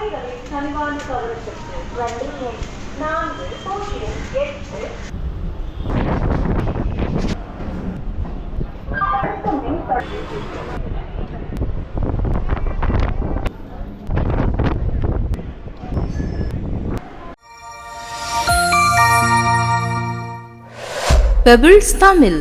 பயணிகளின் கனிவான கவனத்திற்கு வண்டி எண் நான்கு பூஜ்ஜியம் எட்டு. Pebbles Tamil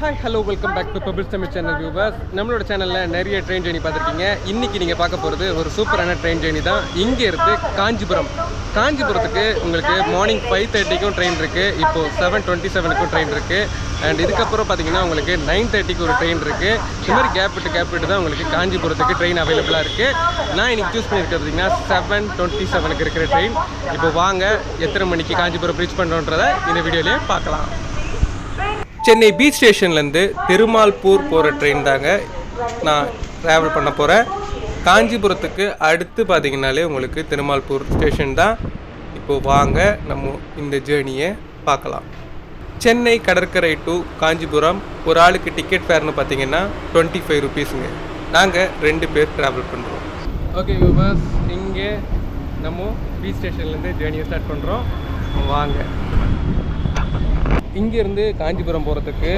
hi hello welcome back to bubble Tamil channel viewers நம்மளோட சேனலில் நிறைய ட்ரெயின் ஜேர்னி பார்த்துருக்கீங்க. இன்றைக்கி நீங்கள் பார்க்க போகிறது ஒரு சூப்பரான ட்ரெயின் ஜேர்னி தான். இங்கே இருந்து காஞ்சிபுரம். காஞ்சிபுரத்துக்கு உங்களுக்கு மார்னிங் ஃபைவ் தேர்ட்டிக்கும் ட்ரெயின் இருக்குது இப்போது செவன் டுவெண்ட்டி செவனுக்கும் ட்ரெயின் இருக்குது அண்ட் இதுக்கப்புறம் பார்த்தீங்கன்னா உங்களுக்கு நைன் தேர்ட்டிக்கு ஒரு ட்ரெயின் இருக்குது இந்த மாதிரி கேப் விட்டு கேப் விட்டு தான் உங்களுக்கு காஞ்சிபுரத்துக்கு ட்ரெயின் அவைலபிளாக இருக்குது நான் இன்றைக்கி சூஸ் பண்ணியிருக்கிறது பார்த்தீங்கன்னா செவன் டுவெண்ட்டி செவனுக்கு இருக்கிற ட்ரெயின் இப்போ வாங்க எத்தனை மணிக்கு காஞ்சிபுரம் ரீச் பண்ணுறோன்றதை இந்த வீடியோலேயே பார்க்கலாம். சென்னை பீச் ஸ்டேஷன்லேருந்து திருமால்பூர் போகிற ட்ரெயின் தாங்க நான் ட்ராவல் பண்ண போகிறேன். காஞ்சிபுரத்துக்கு அடுத்து பார்த்திங்கனாலே உங்களுக்கு திருமால்பூர் ஸ்டேஷன் தான். இப்போது வாங்க நம்ம இந்த ஜேர்னியை பார்க்கலாம். சென்னை கடற்கரை டு காஞ்சிபுரம் ஒரு ஆளுக்கு டிக்கெட் ஃபேர்னு பார்த்தீங்கன்னா டுவெண்ட்டி ஃபைவ் ருபீஸுங்க நாங்கள் ரெண்டு பேர் ட்ராவல் பண்ணுறோம். ஓகே வியூவர்ஸ் இங்கே நம்ம பீச் ஸ்டேஷன்லேருந்து ஜேர்னியை ஸ்டார்ட் பண்ணுறோம் வாங்க. இங்கேருந்து காஞ்சிபுரம் போகிறதுக்கு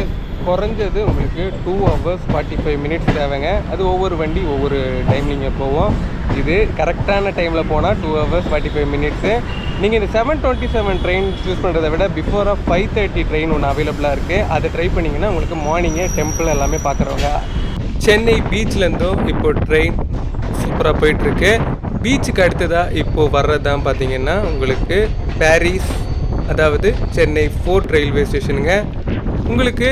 குறைஞ்சது உங்களுக்கு two hours forty five minutes தேவைங்க. அது ஒவ்வொரு வண்டி ஒவ்வொரு டைம்லிங்க போவோம். இது கரெக்டான டைமில் போனால் two hours forty five minutes நீங்கள் இந்த seven twenty seven train choose பண்ணுறதை விட before of five thirty train ஒன்று அவைலபிளாக இருக்குது அதை ட்ரை பண்ணிங்கன்னா உங்களுக்கு மார்னிங்கே டெம்பிள் எல்லாமே பார்க்குறவங்க சென்னை பீச்லேருந்தும் இப்போது ட்ரெயின் சூப்பராக போயிட்டுருக்கு. பீச்சுக்கு அடுத்ததாக இப்போது வர்றது தான் பார்த்தீங்கன்னா உங்களுக்கு பாரிஸ் அதாவது சென்னை ஃபோர்ட் ரயில்வே ஸ்டேஷனுங்க உங்களுக்கு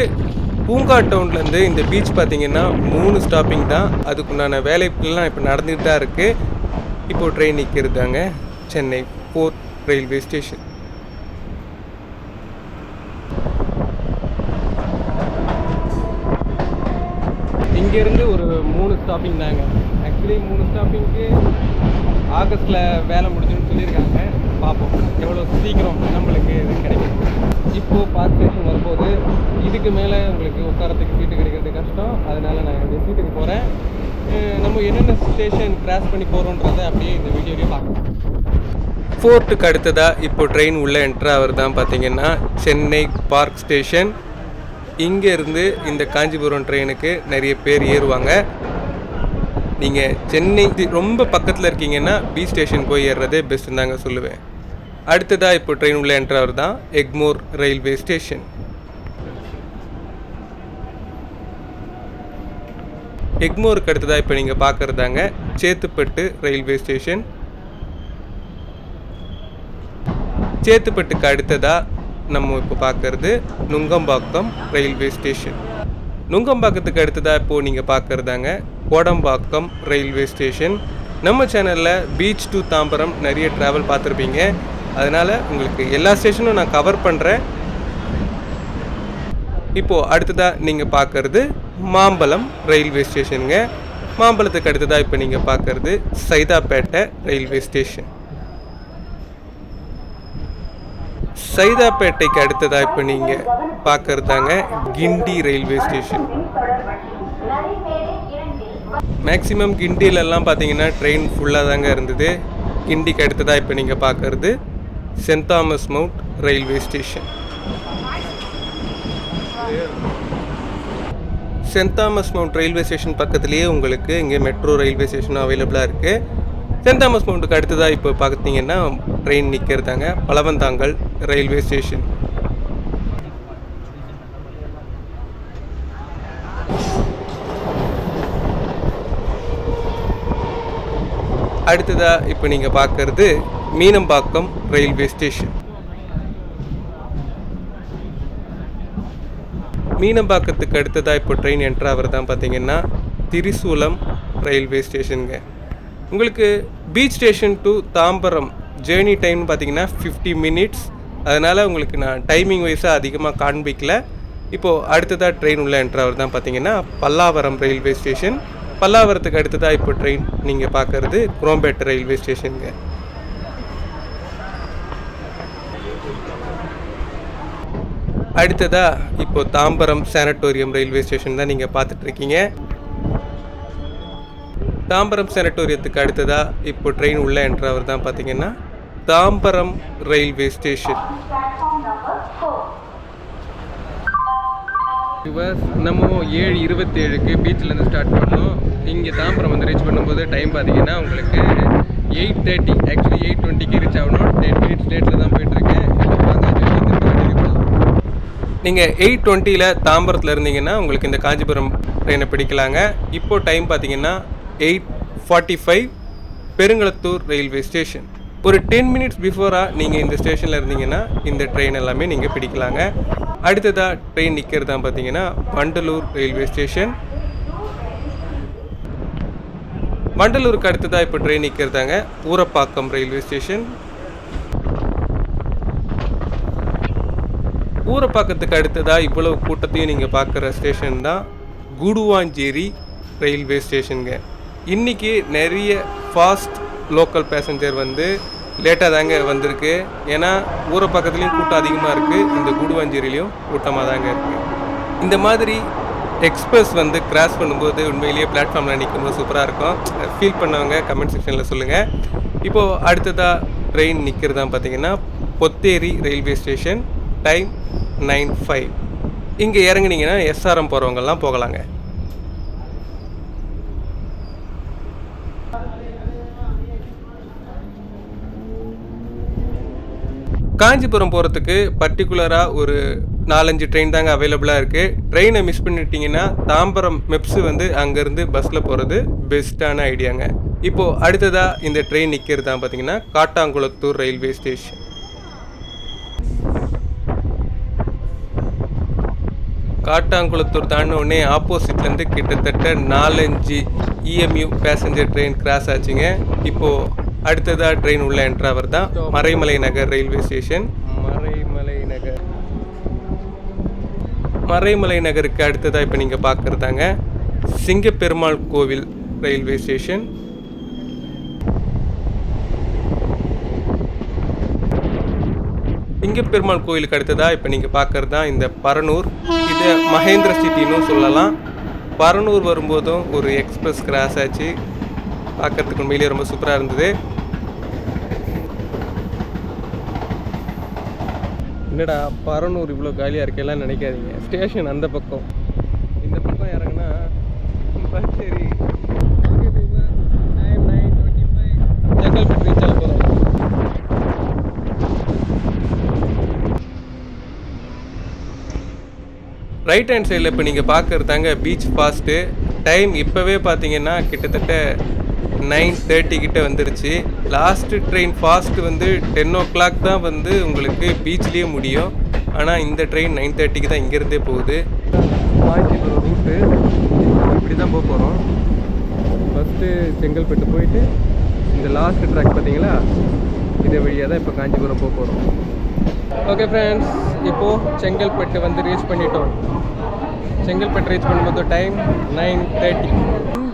பூங்கா டவுன்லேருந்து இந்த பீச் பார்த்தீங்கன்னா மூணு ஸ்டாப்பிங் தான். அதுக்குண்டான வேலைகள்லாம் இப்போ நடந்துகிட்டு தான் இருக்குது இப்போது ட்ரெயின் நிற்கிறதாங்க சென்னை ஃபோர்த் ரயில்வே ஸ்டேஷன் இங்கேருந்து ஒரு மூணு ஸ்டாப்பிங் தாங்க. ஆக்சுவலி மூணு ஸ்டாப்பிங்க்கு ஆகஸ்ட்டில் வேலை முடிஞ்சுன்னு சொல்லியிருக்காங்க. பார்ப்போம். எவ்வளோ சீக்கிரம் நம்மளுக்கு இது கிடைக்கும். இப்போது பார்க் ஸ்டேஷன் வரும்போது இதுக்கு மேலே உங்களுக்கு உட்காரத்துக்கு சீட்டு கிடைக்கிறது கஷ்டம். அதனால் நான் என்னுடைய சீட்டுக்கு போகிறேன் நம்ம என்னென்ன ஸ்டேஷன் கிராஸ் பண்ணி போகிறோன்றதை அப்படியே இந்த வீடியோலேயே பார்க்கலாம். ஃபோர்ட்டுக்கு அடுத்ததாக இப்போ ட்ரெயின் உள்ளே என்ட்ரு ஆகிறது பார்த்தீங்கன்னா சென்னை பார்க் ஸ்டேஷன் இங்கேருந்து இந்த காஞ்சிபுரம் ட்ரெயினுக்கு நிறைய பேர் ஏறுவாங்க. நீங்கள் சென்னை ரொம்ப பக்கத்தில் இருக்கீங்கன்னா பி ஸ்டேஷன் போய் ஏறுறதே பெஸ்ட்டுன்னு தாங்க சொல்லுவேன். அடுத்ததாக இப்போ ட்ரெயின் உள்ள என்ட்ரவர் தான் எக்மோர் ரயில்வே ஸ்டேஷன் எக்மோருக்கு அடுத்ததாக இப்போ நீங்கள் பார்க்குறதாங்க சேத்துப்பட்டு ரயில்வே ஸ்டேஷன் சேத்துப்பட்டுக்கு அடுத்ததாக நம்ம இப்போ பார்க்கறது நுங்கம்பாக்கம் ரயில்வே ஸ்டேஷன் நுங்கம்பாக்கத்துக்கு அடுத்ததாக இப்போது நீங்கள் பார்க்குறதாங்க கோடம்பாக்கம் ரயில்வே ஸ்டேஷன். நம்ம சேனலில் பீச் டு தாம்பரம் நிறைய ட்ராவல் பார்த்துருப்பீங்க. அதனால் உங்களுக்கு எல்லா ஸ்டேஷனும் நான் கவர் பண்ணுறேன் இப்போது அடுத்ததாக நீங்கள் பார்க்குறது மாம்பலம் ரயில்வே ஸ்டேஷனுங்க. மாம்பலத்துக்கு அடுத்ததாக இப்போ நீங்கள் பார்க்குறது சைதாப்பேட்டை ரயில்வே ஸ்டேஷன். சைதாப்பேட்டைக்கு அடுத்ததாக இப்போ நீங்கள் பார்க்குறதாங்க கிண்டி ரயில்வே ஸ்டேஷன். மேக்ஸிமம் கிண்டிலெல்லாம் பார்த்தீங்கன்னா ட்ரெயின் ஃபுல்லாக தாங்க இருந்தது. கிண்டிக்கு அடுத்ததாக இப்போ நீங்கள் பார்க்கறது Saint Thomas Mount railway station. Saint Thomas Mount railway station பக்கத்துலேயே உங்களுக்கு இங்கே மெட்ரோ ரயில்வே ஸ்டேஷனும் அவைலபிளாக இருக்குது சென்ட் தாமஸ் மவுண்ட்டுக்கு அடுத்ததாக இப்போ பார்த்தீங்கன்னா ட்ரெயின் நிற்கிறதாங்க பலவந்தாங்கல் ரயில்வே ஸ்டேஷன் அடுத்ததாக இப்போ நீங்கள் பார்க்கறது மீனம்பாக்கம் ரயில்வே ஸ்டேஷன் மீனம்பாக்கத்துக்கு அடுத்ததாக இப்போ ட்ரெயின் என்ட்ரு தான் பார்த்தீங்கன்னா திரிசூலம் ரயில்வே ஸ்டேஷனுங்க உங்களுக்கு beach station to Tambaram journey டைம்னு பார்த்தீங்கன்னா ஃபிஃப்டி மினிட்ஸ் அதனால் உங்களுக்கு நான் டைமிங் வைஸாக அதிகமாக காண்பிக்கல. இப்போது அடுத்ததாக ட்ரெயின் உள்ள என்ட்ராவர் தான் பார்த்தீங்கன்னா பல்லாவரம் ரயில்வே ஸ்டேஷன் பல்லாவரத்துக்கு அடுத்ததாக இப்போ ட்ரெயின் நீங்கள் பார்க்குறது குரோம்பேட்டை ரயில்வே ஸ்டேஷனுங்க அடுத்ததாக இப்போ தாம்பரம் சானட்டோரியம் ரயில்வே ஸ்டேஷன் தான் நீங்கள் பார்த்துட்ருக்கீங்க தாம்பரம் செனட்டோரியத்துக்கு அடுத்ததாக இப்போ ட்ரெயின் உள்ளே என்றவர் தான் பார்த்தீங்கன்னா தாம்பரம் ரயில்வே ஸ்டேஷன் ரிவர்ஸ் நம்ம ஏழு இருபத்தேழுக்கு பீச்சிலேருந்து ஸ்டார்ட் பண்ணோம். இங்கே தாம்பரம் வந்து ரீச் பண்ணும்போது டைம் பார்த்தீங்கன்னா உங்களுக்கு எயிட் தேர்ட்டி ஆக்சுவலி எயிட் டுவெண்ட்டிக்கு ரீச் ஆகணும். டென் மினிட்ஸ் லேட்டில் தான் போயிட்டுருக்கு. நீங்கள் எயிட் டுவெண்ட்டியில் தாம்பரத்தில் இருந்தீங்கன்னா உங்களுக்கு இந்த காஞ்சிபுரம் ட்ரெயினை பிடிக்கலாங்க. இப்போது டைம் பார்த்தீங்கன்னா eight forty five Perungalathur railway station ஒரு டென் மினிட்ஸ் பிஃபோராக நீங்கள் இந்த ஸ்டேஷனில் இருந்தீங்கன்னா இந்த ட்ரெயின் எல்லாமே நீங்கள் பிடிக்கலாங்க. அடுத்ததாக ட்ரெயின் நிற்கிறது தான் பார்த்தீங்கன்னா வண்டலூர் ரயில்வே ஸ்டேஷன் வண்டலூருக்கு அடுத்ததாக இப்போ ட்ரெயின் நிற்கிறதாங்க ஊரப்பாக்கம் ரயில்வே ஸ்டேஷன் ஊரப்பாக்கத்துக்கு அடுத்ததாக இவ்வளவு கூட்டத்தையும் நீங்கள் பார்க்குற ஸ்டேஷன் தான் குடுவாஞ்சேரி ரயில்வே ஸ்டேஷனுங்க இன்றைக்கி நிறைய ஃபாஸ்ட் லோக்கல் பேசஞ்சர் வந்து லேட்டாக தாங்க வந்திருக்கு. ஏன்னா ஊரப்பாக்கத்துலேயும் கூட்டம் அதிகமாக இருக்குது இந்த குடுவாஞ்சேரியிலையும் கூட்டமாக தாங்க இருக்குது இந்த மாதிரி எக்ஸ்பிரஸ் வந்து கிராஸ் பண்ணும்போது உண்மையிலேயே பிளாட்ஃபார்மில் நிற்கும்போது சூப்பராக இருக்கும். ஃபீல் பண்ணவங்க கமெண்ட் செக்ஷனில் சொல்லுங்கள் இப்போது அடுத்ததாக ட்ரெயின் நிற்கிறது தான் பார்த்தீங்கன்னா Potheri railway station time nine five இங்கே இறங்குனீங்கன்னா எஸ்ஆர்எம் போகிறவங்கெல்லாம் போகலாங்க. காஞ்சிபுரம் போகிறதுக்கு பர்டிகுலராக ஒரு நாலஞ்சு ட்ரெயின் தாங்க அவைலபிளாக இருக்குது ட்ரெயினை மிஸ் பண்ணிட்டீங்கன்னா தாம்பரம் மெப்ஸு வந்து அங்கேருந்து பஸ்ஸில் போகிறது பெஸ்ட்டான ஐடியாங்க இப்போது அடுத்ததாக இந்த ட்ரெயின் நிற்கிறது தான் பார்த்தீங்கன்னா காட்டாங்குளத்தூர் ரயில்வே ஸ்டேஷன் காட்டாங்குளத்தூர் தாண்டின உடனே ஆப்போசிட்லேருந்து கிட்டத்தட்ட நாலஞ்சு இஎம்யூ பேசஞ்சர் ட்ரெயின் கிராஸ் ஆச்சுங்க. இப்போது அடுத்ததாக ட்ரெயின் உள்ள என்ட்ராவர் தான் மறைமலை நகர் ரயில்வே ஸ்டேஷன் மறைமலை நகர். மறைமலை நகருக்கு அடுத்ததாக இப்போ நீங்கள் பார்க்குறதாங்க சிங்கப்பெருமாள் கோவில் ரயில்வே ஸ்டேஷன் சிங்கப்பெருமாள் கோயிலுக்கு அடுத்ததாக இப்போ நீங்கள் பார்க்குறது தான் இந்த பரனூர். இது மகேந்திர சிட்டின்னு சொல்லலாம். பரனூர் வரும்போதும் ஒரு எக்ஸ்பிரஸ் கிராஸ் ஆச்சு. பார்க்கறதுக்கு உண்மையிலேயே ரொம்ப சூப்பராக இருந்தது. என்னடா பரனூர் இவ்வளோ காலியாக இருக்கெல்லாம் நினைக்காதீங்க. ஸ்டேஷன் அந்த பக்கம். இந்த பக்கம் இறங்குனா சரி செங்கல்பட்டு ரீச் ஆக போகிறோம் ரைட் ஹேண்ட் சைடில் இப்போ நீங்கள் பார்க்குறதாங்க பீச் ஃபாஸ்ட்டு டைம் இப்போவே பார்த்தீங்கன்னா கிட்டத்தட்ட நைன் தேர்ட்டி கிட்ட வந்துருச்சு. லாஸ்ட்டு ட்ரெயின் ஃபாஸ்ட்டு வந்து டென் ஓ கிளாக் தான் வந்து உங்களுக்கு பீச்லேயே முடியும். ஆனால் இந்த ட்ரெயின் நைன் தேர்ட்டிக்கு தான் இங்கேருந்தே போகுது. காஞ்சிபுரம் ரூட்டு இப்படி தான் போக போகிறோம் ஃபஸ்ட்டு செங்கல்பட்டு போயிட்டு இந்த லாஸ்ட் ட்ராக் பார்த்தீங்களா? இதை வழியாக தான் இப்போ காஞ்சிபுரம் போக போகிறோம் ஓகே ஃப்ரெண்ட்ஸ் இப்போது செங்கல்பட்டு வந்து ரீச் பண்ணிட்டோம். செங்கல்பட்டு ரீச் பண்ணும்போது டைம் நைன் தேர்ட்டி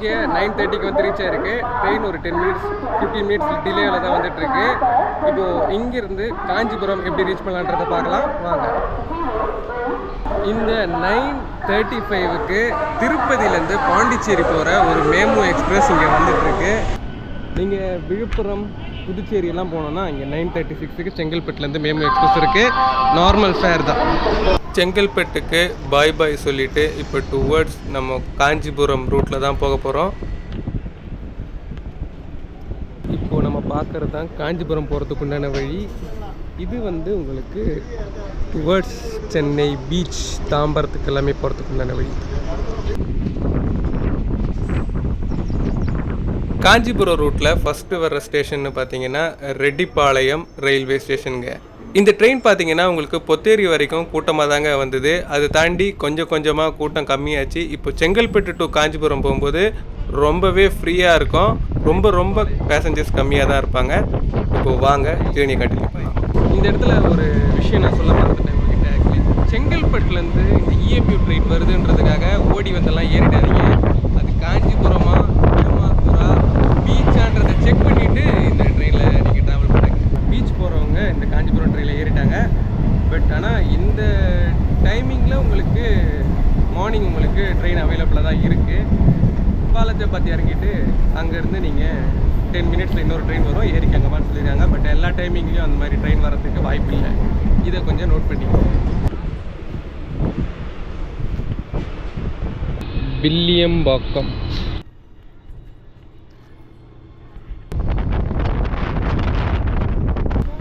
இங்கே நைன் தேர்ட்டிக்கு வந்து ரீச் ஆயிருக்கு. ட்ரெயின் ஒரு டென் மினிட்ஸ் ஃபிஃப்டீன் மினிட்ஸ் டிலேவில் தான் வந்துட்டு இருக்கு இப்போது இங்கிருந்து காஞ்சிபுரம் எப்படி ரீச் பண்ணலான்றதை பார்க்கலாம். வாங்க. இந்த நைன் தேர்ட்டி ஃபைவுக்கு திருப்பதியிலேருந்து பாண்டிச்சேரி போகிற ஒரு மேமோ எக்ஸ்பிரஸ் இங்கே வந்துட்டுருக்கு. நீங்கள் விழுப்புரம் புதுச்சேரி எல்லாம் போனோம்னா இங்கே நைன் தேர்ட்டி சிக்ஸுக்கு செங்கல்பட்டுலேருந்து மேமோ எக்ஸ்பிரஸ் இருக்குது நார்மல் ஃபேர் தான். செங்கல்பட்டுக்கு பாய் பாய் சொல்லிட்டு இப்போ டுவர்ட்ஸ் நம்ம காஞ்சிபுரம் ரூட்டில் தான் போக போகிறோம் இப்போது நம்ம பார்க்குறது தான் காஞ்சிபுரம் போகிறதுக்கு உண்டான வழி. இது வந்து உங்களுக்கு டுவர்ட்ஸ் சென்னை பீச் தாம்பரத்துக்கு எல்லாமே போகிறதுக்கு உண்டான வழி. காஞ்சிபுரம் ரூட்டில் ஃபஸ்ட்டு வர்ற ஸ்டேஷன்னு பார்த்தீங்கன்னா ரெட்டிப்பாளையம் ரயில்வே ஸ்டேஷனுங்க இந்த ட்ரெயின் பார்த்தீங்கன்னா உங்களுக்கு பொத்தேரி வரைக்கும் கூட்டமாக தாங்க வந்தது. அதை தாண்டி கொஞ்சம் கொஞ்சமாக கூட்டம் கம்மியாச்சு. இப்போ செங்கல்பட்டு டு காஞ்சிபுரம் போகும்போது ரொம்பவே ஃப்ரீயாக இருக்கும். ரொம்ப ரொம்ப பேசஞ்சர்ஸ் கம்மியாக தான் இருப்பாங்க. இப்போது வாங்க ஜேர்னி கண்டினியூ பண்ணலாம் இந்த இடத்துல ஒரு விஷயம் நான் சொல்ல மறந்துட்டேன் உங்ககிட்ட. ஆக்சுவலி செங்கல்பட்டுலேருந்து இந்த இஎம்யூ ட்ரெயின் வருதுன்றதுக்காக ஓடி வந்தெல்லாம் ஏறிடாதீங்க. அது காஞ்சிபுரமா ஏமாத்தூரா பீச்சான்றதை செக் பண்ணிவிட்டு இந்த ட்ரெயினில் நீங்கள் ட்ராவல் பண்ணுங்க பீச் போகிறவங்க இந்த காஞ்சிபுரம் ட்ரெயினில் ஏறிட்டாங்க பட் ஆனால் இந்த டைமிங்கில் உங்களுக்கு மார்னிங் உங்களுக்கு ட்ரெயின் அவைலபிளாக தான் இருக்குது பாலத்தை பார்த்து இறங்கிட்டு அங்கேருந்து நீங்கள் டென் மினிட்ஸில் இன்னொரு ட்ரெயின் வரும். ஏறிக்கங்கம்மான்னு சொல்லியிருக்காங்க. பட் எல்லா டைமிங்லேயும் அந்த மாதிரி ட்ரெயின் வரதுக்கு வாய்ப்பு இல்லை. இதை கொஞ்சம் நோட் பண்ணிக்கோங்க. வில்லியம்பாக்கம்.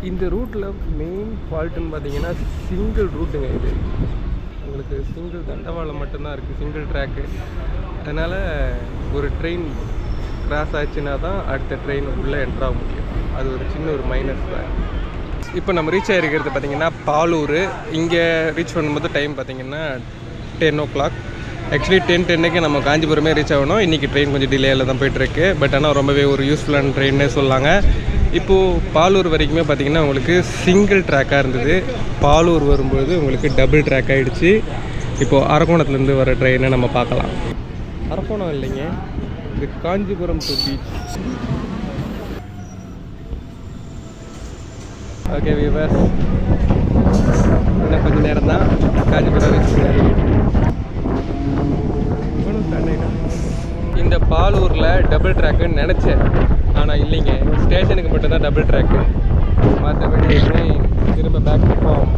இந்த ரூட்டில் மெயின் ஃபால்ட்டுன்னு பார்த்தீங்கன்னா சிங்கிள் ரூட்டுங்க இது. உங்களுக்கு சிங்கிள் தண்டவாளம் மட்டும்தான் இருக்குது சிங்கிள் ட்ராக்கு அதனால் ஒரு ட்ரெயின் கிராஸ் ஆச்சுன்னா தான் அடுத்த ட்ரெயின் உள்ளே என்ட்ராக முடியும். அது ஒரு சின்ன ஒரு மைனஸ் தான். இப்போ நம்ம ரீச் ஆகிருக்கிறது பார்த்தீங்கன்னா பாலூர். இங்கே ரீச் பண்ணும்போது டைம் பார்த்திங்கன்னா ten o'clock actually ten டென்னுக்கு நம்ம காஞ்சிபுரமே ரீச் ஆகணும். இன்றைக்கி ட்ரெயின் கொஞ்சம் டிலேயில் தான் போயிட்டுருக்கு. பட் ஆனால் ரொம்பவே ஒரு யூஸ்ஃபுல்லான ட்ரெயின்னே சொல்லாங்க. இப்போது பாலூர் வரைக்குமே பார்த்தீங்கன்னா உங்களுக்கு சிங்கிள் ட்ராக்காக இருந்தது. பாலூர் வரும்பொழுது உங்களுக்கு டபுள் ட்ராக் ஆகிடுச்சு இப்போது அரக்கோணத்துலேருந்து வர ட்ரெயினை நம்ம பார்க்கலாம். அரக்கோணம் இல்லைங்க. இது Kanchipuram to beach okay viewers இன்னும் கொஞ்சம் நேரம் தான். காஞ்சிபுரம் இந்த பாலூரில் டபுள் ட்ராக்குன்னு நினச்சேன். ஆனால் இல்லைங்க. ஸ்டேஷனுக்கு மட்டும்தான் டபுள் ட்ராக்கு மற்றபடி திரும்ப பேக் ஃபார்ம்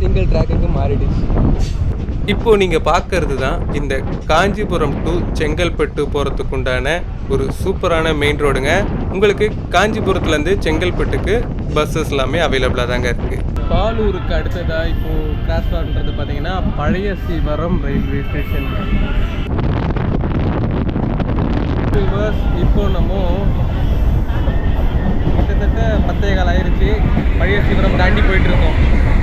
சிங்கிள் ட்ராக்குக்கு மாறிடுச்சு. இப்போ நீங்கள் பார்க்கறது தான் இந்த காஞ்சிபுரம் டு செங்கல்பட்டு போகிறதுக்கு உண்டான ஒரு சூப்பரான மெயின் ரோடுங்க உங்களுக்கு காஞ்சிபுரத்துலேருந்து செங்கல்பட்டுக்கு பஸ்ஸஸ் எல்லாமே அவைலபிளாக தாங்க இருக்குது பாலூருக்கு அடுத்ததாக இப்போது கிராஸ் பண்ணுறது பார்த்தீங்கன்னா பழைய சீவரம் ரயில்வே ஸ்டேஷன் இப்போ நம்ம கிட்டத்தட்ட பத்தே கால் ஆயிருச்சு. பழைய சீவரம் தாண்டி போயிட்டுருக்கோம் இருக்கோம்.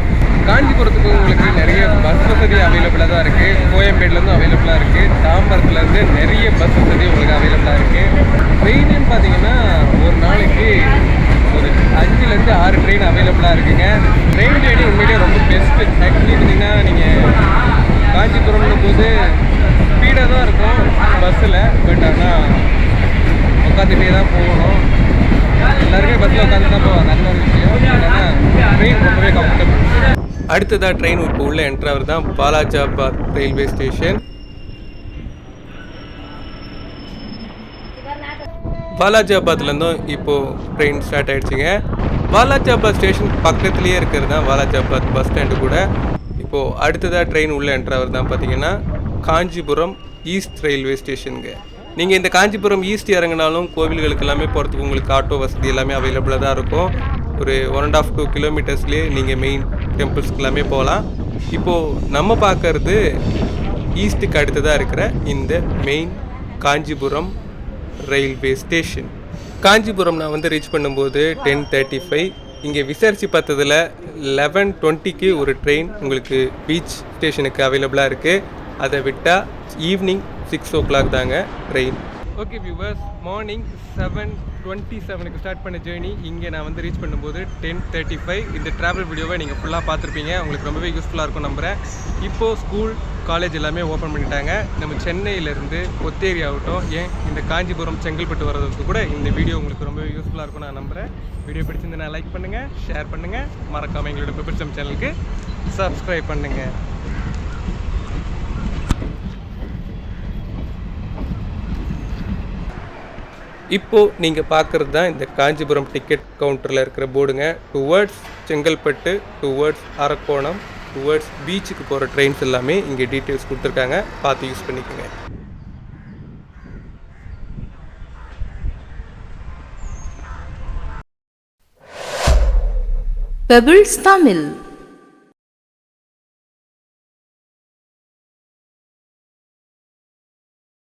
காஞ்சிபுரத்துக்கு உங்களுக்கு நிறைய பஸ் வசதி அவைலபிளாக தான் இருக்குது கோயம்பேடுலேருந்து அவைலபிளாக இருக்குது தாம்பரத்துலேருந்து நிறைய பஸ் வசதி உங்களுக்கு அவைலபிளாக இருக்குது ட்ரெயினுன்னு பார்த்தீங்கன்னா ஒரு நாளைக்கு ஒரு அஞ்சுலேருந்து ஆறு ட்ரெயின் அவைலபிளாக இருக்குங்க. ட்ரெயின் ஜேர்னி உண்மையிலே ரொம்ப பெஸ்ட்டு ஆக்சுவலி பார்த்தீங்கன்னா நீங்கள் காஞ்சிபுரம்னு போது ஸ்பீடாக தான் இருக்கும் பஸ்ஸில் பட் ஆனால் உட்காந்துட்டே தான் போகணும். எல்லாருமே பஸ்ஸில் உட்காந்து தான் போவாங்க. நல்ல ஒரு விஷயம். ஏன்னா ட்ரெயின் ரொம்பவே கம்ஃபர்டபுள் அடுத்ததாக ட்ரெயின் இப்போ உள்ள என்ட்ராவர் தான் பாலாஜாபாத் ரயில்வே ஸ்டேஷன் பாலாஜாபாத்லேருந்தும் இப்போது ட்ரெயின் ஸ்டார்ட் ஆகிடுச்சிங்க வாலாஜாபாத் ஸ்டேஷன் பக்கத்துலேயே இருக்கிறது தான் வாலாஜாபாத் பஸ் ஸ்டாண்டு கூட. இப்போது அடுத்ததாக ட்ரெயின் உள்ள என்ட்ராவர் தான் பார்த்தீங்கன்னா காஞ்சிபுரம் ஈஸ்ட் ரயில்வே ஸ்டேஷனுங்க நீங்கள் இந்த காஞ்சிபுரம் ஈஸ்ட் இறங்கினாலும் கோவில்களுக்கு எல்லாமே போகிறதுக்கு உங்களுக்கு ஆட்டோ வசதி எல்லாமே அவைலபிளாக தான் இருக்கும். ஒரு ஒன் அண்ட் ஆஃப் டூ கிலோமீட்டர்ஸ்லேயே நீங்கள் மெயின் டெம்பிள்ஸ்க்கு எல்லாமே போகலாம். இப்போது நம்ம பார்க்கறது ஈஸ்ட்டுக்கு அடுத்ததாக இருக்கிற இந்த main Kanchipuram railway station Kanchipuram நான் வந்து ரீச் பண்ணும்போது டென் தேர்ட்டி ஃபைவ் இங்கே விசாரித்து பார்த்ததில் லெவன் டுவெண்ட்டிக்கு ஒரு ட்ரெயின் உங்களுக்கு பீச் ஸ்டேஷனுக்கு அவைலபிளாக இருக்குது அதை விட்டால் ஈவினிங் சிக்ஸ் ஓ கிளாக் தாங்க train okay viewers morning seven twenty செவனுக்கு ஸ்டார்ட் பண்ண ஜேர்னி இங்கே நான் வந்து ரீச் பண்ணும்போது டென் தேர்ட்டி ஃபைவ் இந்த ட்ராவல் வீடியோவை நீங்கள் ஃபுல்லாக பார்த்துருப்பீங்க. உங்களுக்கு ரொம்பவே யூஸ்ஃபுல்லாக இருக்கும் நம்புகிறேன் இப்போது ஸ்கூல் காலேஜ் எல்லாமே ஓப்பன் பண்ணிட்டாங்க. நம்ம சென்னையிலேருந்து ஒத்தேரி ஆகட்டும் ஏன் இந்த காஞ்சிபுரம் செங்கல்பட்டு வர்றதுக்கு கூட இந்த வீடியோ உங்களுக்கு ரொம்பவே யூஸ்ஃபுல்லாக இருக்கும் நான் நம்புகிறேன் வீடியோ பிடிச்சிருந்தேன் லைக் பண்ணுங்கள் ஷேர் பண்ணுங்கள் மறக்காமல் எங்களோட பெப்பர்சம் சேனலுக்கு சப்ஸ்கிரைப் பண்ணுங்கள் இப்போது நீங்கள் பார்க்குறது தான் இந்த காஞ்சிபுரம் டிக்கெட் கவுண்டரில் இருக்கிற போர்டுங்க towards Chengalpattu towards Arakkonam towards பீச்சுக்கு போகிற ட்ரெயின்ஸ் எல்லாமே இங்கே டீட்டெயில்ஸ் கொடுத்துருக்காங்க. பார்த்து யூஸ் பண்ணிக்கோங்க. பெபிள்ஸ் தமிழ்